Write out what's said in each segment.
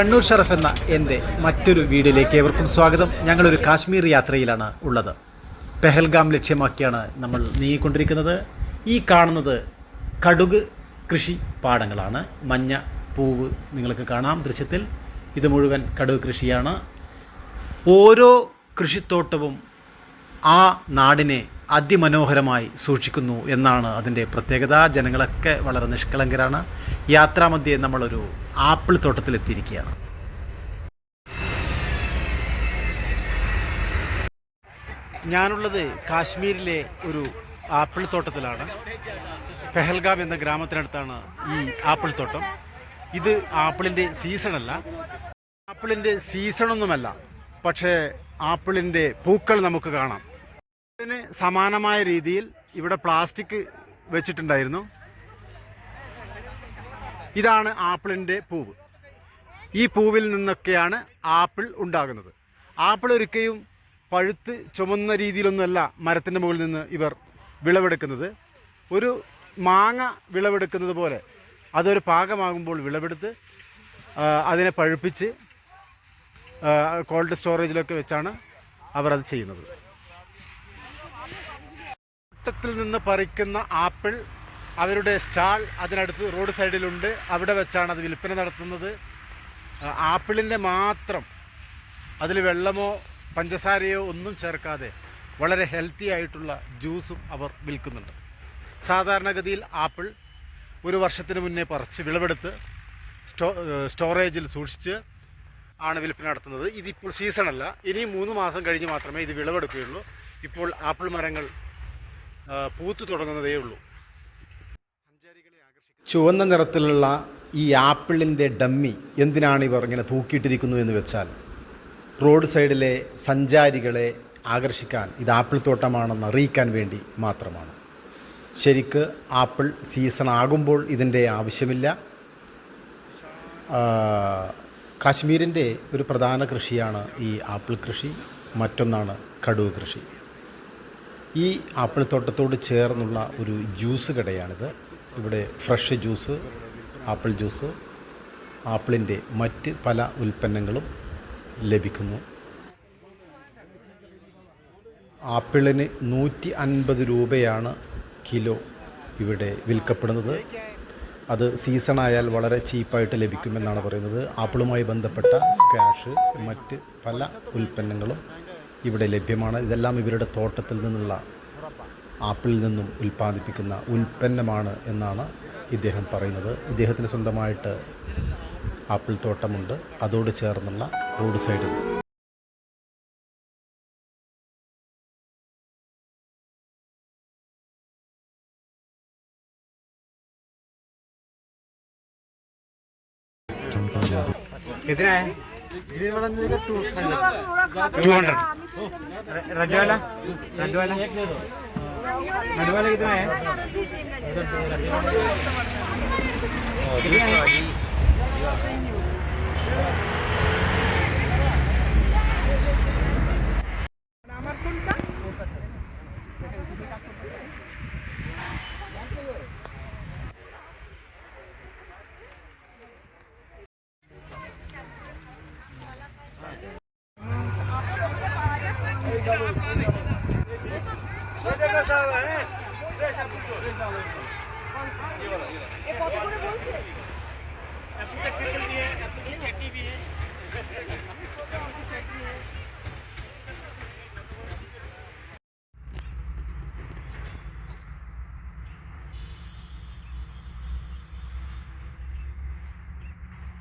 കണ്ണൂർ ഷറഫ് എന്ന എന്റെ മറ്റൊരു വീഡിയോയിലേക്ക് ഏവർക്കും സ്വാഗതം. ഞങ്ങളൊരു കാശ്മീർ യാത്രയിലാണ് ഉള്ളത്. പെഹൽഗാം ലക്ഷ്യമാക്കിയാണ് നമ്മൾ നീങ്ങിക്കൊണ്ടിരിക്കുന്നത്. ഈ കാണുന്നത് കടുക് കൃഷി പാടങ്ങളാണ്. മഞ്ഞ പൂവ് നിങ്ങൾക്ക് കാണാം ദൃശ്യത്തിൽ. ഇത് മുഴുവൻ കടുക് കൃഷിയാണ്. ഓരോ കൃഷിത്തോട്ടവും ആ നാടിനെ അതിമനോഹരമായി സൂക്ഷിക്കുന്നു എന്നാണ് അതിന്റെ പ്രത്യേകത. ജനങ്ങളൊക്കെ വളരെ നിഷ്കളങ്കരാണ്. യാത്രാമധ്യേ നമ്മളൊരു ആപ്പിൾ തോട്ടത്തിലെത്തിയിരിക്കുകയാണ്. ഞാനുള്ളത് കാശ്മീരിലെ ഒരു ആപ്പിൾ തോട്ടത്തിലാണ്. പെഹൽഗാം എന്ന ഗ്രാമത്തിനടുത്താണ് ഈ ആപ്പിൾ തോട്ടം. ഇത് ആപ്പിളിന്റെ സീസണല്ല ആപ്പിളിന്റെ സീസണൊന്നുമല്ല പക്ഷേ ആപ്പിളിന്റെ പൂക്കൾ നമുക്ക് കാണാം. ഇതിന് സമാനമായ രീതിയിൽ ഇവിടെ പ്ലാസ്റ്റിക് വെച്ചിട്ടുണ്ടായിരുന്നു. ഇതാണ് ആപ്പിളിന്റെ പൂവ്. ഈ പൂവിൽ നിന്നൊക്കെയാണ് ആപ്പിൾ ഉണ്ടാകുന്നത്. ആപ്പിൾ ഒരിക്കലും പഴുത്ത് ചുമന്ന രീതിയിലൊന്നുമല്ല മരത്തിന്റെ മുകളിൽ നിന്ന് ഇവർ വിളവെടുക്കുന്നത്. ഒരു മാങ്ങ വിളവെടുക്കുന്നത് പോലെ അതൊരു പാകമാകുമ്പോൾ വിളവെടുത്ത് അതിനെ പഴുപ്പിച്ച് കോൾഡ് സ്റ്റോറേജിലൊക്കെ വെച്ചാണ് അവർ അത് ചെയ്യുന്നത്. തോട്ടത്തിൽ നിന്ന് പറിക്കുന്ന ആപ്പിൾ അവരുടെ സ്റ്റാൾ അതിനടുത്ത് റോഡ് സൈഡിലുണ്ട്. അവിടെ വെച്ചാണ് അത് വിൽപ്പന നടത്തുന്നത്. ആപ്പിളിന്റെ മാത്രം അതിൽ വെള്ളമോ പഞ്ചസാരയോ ഒന്നും ചേർക്കാതെ വളരെ ഹെൽത്തി ആയിട്ടുള്ള ജ്യൂസും അവർ വിൽക്കുന്നുണ്ട്. സാധാരണഗതിയിൽ ആപ്പിൾ ഒരു വർഷത്തിന് മുന്നേ പറിച്ച് വിളവെടുത്ത് സ്റ്റോ സ്റ്റോറേജിൽ സൂക്ഷിച്ച് ആണ് വിൽപ്പന നടത്തുന്നത്. ഇതിപ്പോൾ സീസണല്ല. ഇനി മൂന്ന് മാസം കഴിഞ്ഞ് മാത്രമേ ഇത് വിളവെടുക്കുകയുള്ളൂ. ഇപ്പോൾ ആപ്പിൾ മരങ്ങൾ പൂത്തു തുടങ്ങുന്നതേ ഉള്ളൂ. ചുവന്ന നിറത്തിലുള്ള ഈ ആപ്പിളിന്റെ ഡമ്മി എന്തിനാണ് ഇവർ ഇങ്ങനെ തൂക്കിയിട്ടിരിക്കുന്നു എന്ന് വെച്ചാൽ റോഡ് സൈഡിലെ സഞ്ചാരികളെ ആകർഷിക്കാൻ ഇത് ആപ്പിൾ തോട്ടമാണെന്ന് അറിയിക്കാൻ വേണ്ടി മാത്രമാണ്. ശരിക്ക് ആപ്പിൾ സീസൺ ആകുമ്പോൾ ഇതിന്റെ ആവശ്യമില്ല. കാശ്മീരിന്റെ ഒരു പ്രധാന കൃഷിയാണ് ഈ ആപ്പിൾ കൃഷി മറ്റൊന്നാണ് കടുവ കൃഷി. ഈ ആപ്പിൾ തോട്ടത്തോട് ചേർന്നുള്ള ഒരു ജ്യൂസ് കടയാണിത്. ഇവിടെ ഫ്രഷ് ജ്യൂസ് ആപ്പിൾ ജ്യൂസ് ആപ്പിളിന്റെ മറ്റ് പല ഉൽപ്പന്നങ്ങളും ലഭിക്കുന്നു. ആപ്പിളിന് നൂറ്റി അൻപത് രൂപയാണ് കിലോ ഇവിടെ വിൽക്കപ്പെടുന്നത്. അത് സീസണായാൽ വളരെ ചീപ്പായിട്ട് ലഭിക്കുമെന്നാണ് പറയുന്നത്. ആപ്പിളുമായി ബന്ധപ്പെട്ട സ്ക്വാഷ് മറ്റ് പല ഉൽപ്പന്നങ്ങളും ഇവിടെ ലഭ്യമാണ് ഇതെല്ലാം ഇവരുടെ തോട്ടത്തിൽ നിന്നുള്ള ആപ്പിളിൽ നിന്നും ഉൽപ്പാദിപ്പിക്കുന്ന ഉൽപ്പന്നമാണ് എന്നാണ് ഇദ്ദേഹം പറയുന്നത് ഇദ്ദേഹത്തിന് സ്വന്തമായിട്ട് ആപ്പിൾ തോട്ടമുണ്ട് അതോട് ചേർന്നുള്ള റോഡ് സൈഡിൽ कितना है ग्रीन वाला मिलेगा two hundred two hundred red वाला रेड वाला रेड वाला कितना है? कितना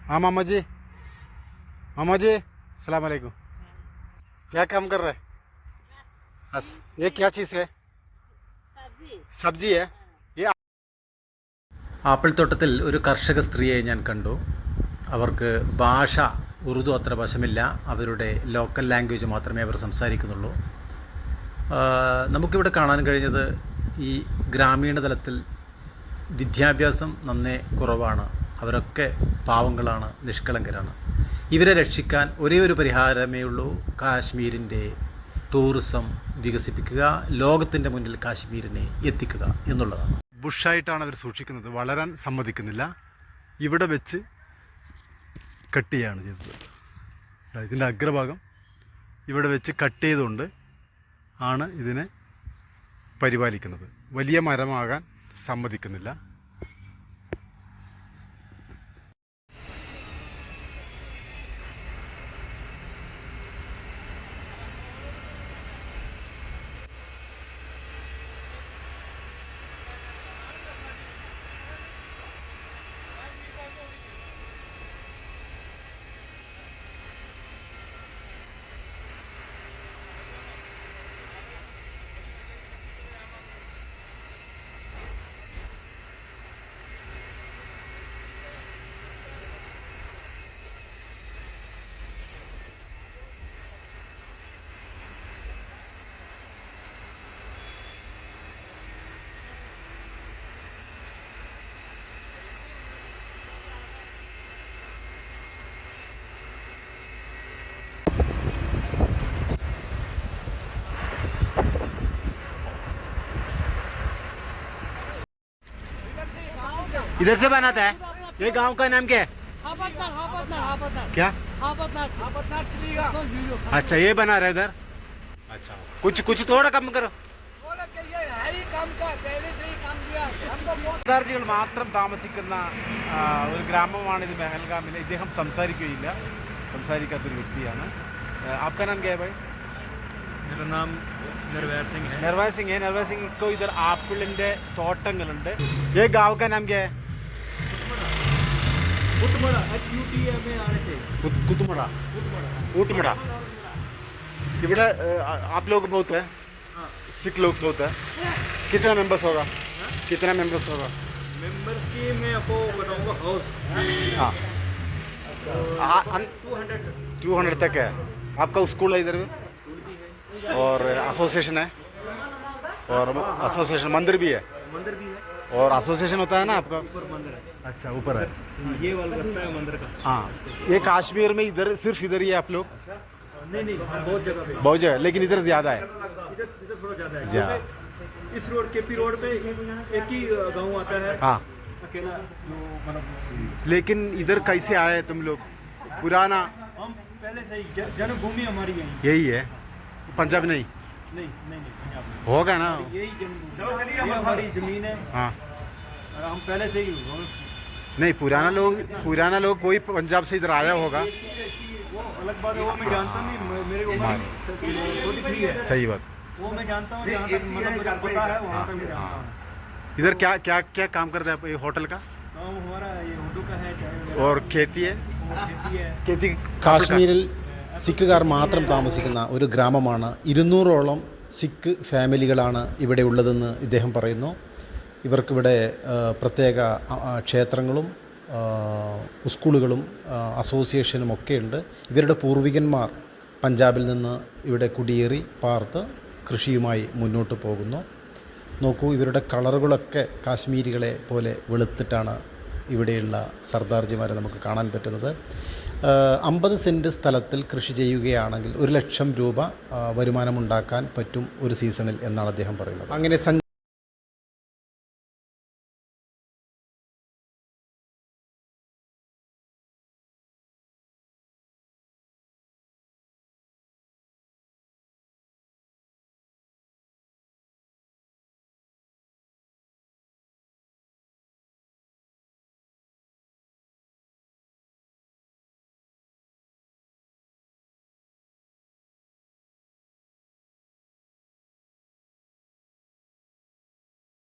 है, मामा जी। मामा जी, सलाम अलैकुम। क्या काम कर रहे? हैं बस। ये क्या चीज़ है? സബ്ജി ഈ ആപ്പിൾ തോട്ടത്തിൽ ഒരു കർഷക സ്ത്രീയെ ഞാൻ കണ്ടു. അവർക്ക് ഭാഷ ഉറുദു അത്ര വശമില്ല. അവരുടെ ലോക്കൽ ലാംഗ്വേജ് മാത്രമേ അവർ സംസാരിക്കുന്നുള്ളൂ. നമുക്കിവിടെ കാണാൻ കഴിഞ്ഞത് ഈ ഗ്രാമീണ തലത്തിൽ വിദ്യാഭ്യാസം നന്നേ കുറവാണ്. അവരൊക്കെ പാവങ്ങളാണ് നിഷ്കളങ്കരാണ്. ഇവരെ രക്ഷിക്കാൻ ഒരേ ഒരു പരിഹാരമേ ഉള്ളൂ കാശ്മീരിന്റെ ടൂറിസം വികസിപ്പിക്കുക ലോകത്തിന്റെ മുന്നിൽ കാശ്മീരിനെ എത്തിക്കുക എന്നുള്ളതാണ്. ബുഷായിട്ടാണ് അവർ സൂക്ഷിക്കുന്നത്. വളരാൻ സമ്മതിക്കുന്നില്ല. ഇവിടെ വെച്ച് കട്ട് ചെയ്യാണ് ചെയ്തത്. ഇതിന്റെ അഗ്രഭാഗം ഇവിടെ വെച്ച് കട്ട് ചെയ്തുകൊണ്ട് ആണ് ഇതിനെ പരിപാലിക്കുന്നത്. വലിയ മരമാകാൻ സമ്മതിക്കുന്നില്ല. इधर से बनाता है ये गांव का नाम क्या है हापतनार हापतनार हापतनार क्या हापतनार हापतनार श्रीगा वीडियो अच्छा ये बना रहा है इधर अच्छा कुछ कुछ थोड़ा कम करो बोला कि ये है ही काम का पहले से ही काम दिया हमको बहुत സർദാർജികൾ മാത്രം താമസിക്കുന്ന ആ, ഒരു ഗ്രാമമാണിത് മെഹൽഗാമിൽ ഇദ്ദേഹം സംസാരിക്കുകയില്ല സംസാരിക്കാത്തൊരു വ്യക്തിയാണ് ആ, आपका नाम क्या है भाई मेरा नाम निर्वैर सिंह है നിർവായ സിംഗ് है നിർവായ സിംഗ് को इधर ആപ്പിളിന്റെ തോട്ടങ്ങളുണ്ട് ये गांव का नाम क्या है कुटमड़ा इवे आप लोग बहुत है। सिख हाँ। लोग बहुत है। कितना मेंबर्स होगा? हाँ? कितना मेंबर्स होगा? मेंबर्स की मैं आपको बताऊँगा हाउस हाँ। टू हंड्रेड टू हंड्रेड तक है। आपका स्कूल है इधर भी? और एसोसिएशन है? और एसोसिएशन हाँ। मंदिर भी है? मंदिर भी है। और एसोसिएशन होता है ना आपका? अच्छा ऊपर है। ये वाला रास्ता है मंदिर का। हाँ ये कश्मीर में इधर सिर्फ़ इधर ही है आप लोग? नहीं नहीं हाँ, बहुत जगह पे। बहुत जगह लेकिन इधर ज़्यादा है। इधर इधर थोड़ा ज़्यादा है। ज़्यादा। इस रोड के पी रोड पे एक ही गाँव आता है। हाँ। अकेला मतलब लेकिन इधर कैसे आए तुम लोग? पुराना? हम पहले से ही जन्मभूमि हमारी यही। यही है? पंजाब नहीं? नहीं नहीं नहीं। होगा ना। यही जन्मभूमि। हमारी ज़मीन है। हाँ। हम पहले से ही। नहीं पुराना लोग पुराना लोग कोई पंजाब से इधर आया होगा वो अलग बात है वो मैं जानता नहीं मे- मेरी उम्र फोर्टी थ्री है सही बात वो मैं जानता हूँ जहाँ तक मतलब मुझे पता है वहाँ तक मैं जानता हूँ इधर क्या क्या क्या काम करता है ये होटल का काम हमारा ये उर्दू का है चाहे वगैरह, और खेती है वो खेती है खेती കാശ്മീരിൽ സിഖുകാർ മാത്രം താമസിക്കുന്ന ഒരു ഗ്രാമമാണ് ഇരുന്നൂറോളം സിഖ് ഫാമിലികളാണ് ഇവിടെ ഉള്ളതെന്ന് ഇദ്ദേഹം പറയുന്നു ഇവർക്കിവിടെ പ്രത്യേക ക്ഷേത്രങ്ങളും സ്കൂളുകളും അസോസിയേഷനും ഒക്കെയുണ്ട്. ഇവരുടെ പൂർവികന്മാർ പഞ്ചാബിൽ നിന്ന് ഇവിടെ കുടിയേറി പാർത്ത് കൃഷിയുമായി മുന്നോട്ട് പോകുന്നു. നോക്കൂ ഇവരുടെ കളറുകളൊക്കെ കാശ്മീരികളെ പോലെ വെളുത്തിട്ടാണ് ഇവിടെയുള്ള സർദാർജിമാരെ നമുക്ക് കാണാൻ പറ്റുന്നത്. അമ്പത് സെന്റ് സ്ഥലത്തിൽ കൃഷി ചെയ്യുകയാണെങ്കിൽ ഒരു ലക്ഷം രൂപ വരുമാനമുണ്ടാക്കാൻ പറ്റും ഒരു സീസണിൽ എന്നാണ് അദ്ദേഹം പറയുന്നത്. അങ്ങനെ